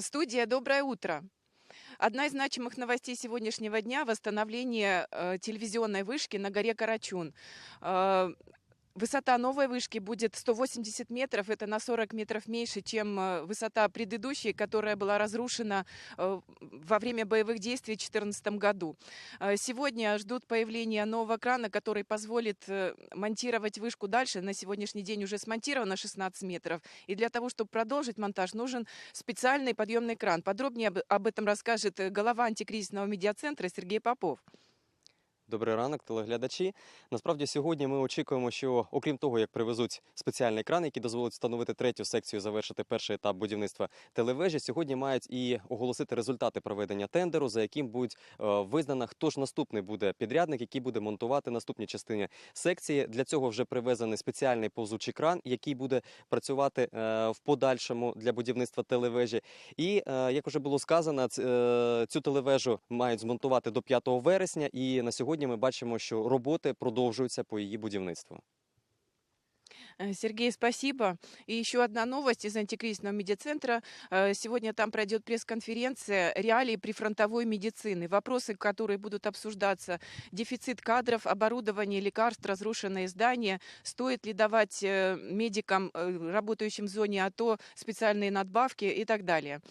Студия «Доброе утро». Одна из значимых новостей сегодняшнего дня– восстановление э, телевизионной вышки на горе Карачун. Высота новой вышки будет 180 метров, это на 40 метров меньше, чем э, высота предыдущей, которая была разрушена э, во время боевых действий в 2014 году. Э, Сегодня ждут появления нового крана, который позволит монтировать вышку дальше. На сегодняшний день уже смонтировано 16 метров. И для того, чтобы продолжить монтаж, нужен специальный подъемный кран. Подробнее об- этом расскажет глава антикризисного медиацентра Сергей Попов. Добрий ранок, телеглядачі. Насправді сьогодні ми очікуємо, що окрім того, як привезуть спеціальний кран, який дозволить встановити третю секцію, завершити перший етап будівництва телевежі, сьогодні мають і оголосити результати проведення тендеру, за яким будуть е, визнано, хто ж наступний буде підрядник, який буде монтувати наступні частини секції. Для цього вже привезений спеціальний повзучий кран, який буде працювати е, в подальшому для будівництва телевежі. І е, як вже було сказано, цю телевежу мають змонтувати до 5 вересня. І на сьогодні ми бачимо, що роботи продовжуються по її будівництву. Э, Сергей, спасибо. И еще одна новость из антикризисного медиацентра. Э, Сегодня там пройдет пресс-конференция «Реалии прифронтовой медицины». Вопросы, которые будут обсуждаться. Дефицит кадров, оборудование, лекарств, разрушенные здания. Стоит ли давать э, медикам, э, работающим в зоне АТО, специальные надбавки и так далее.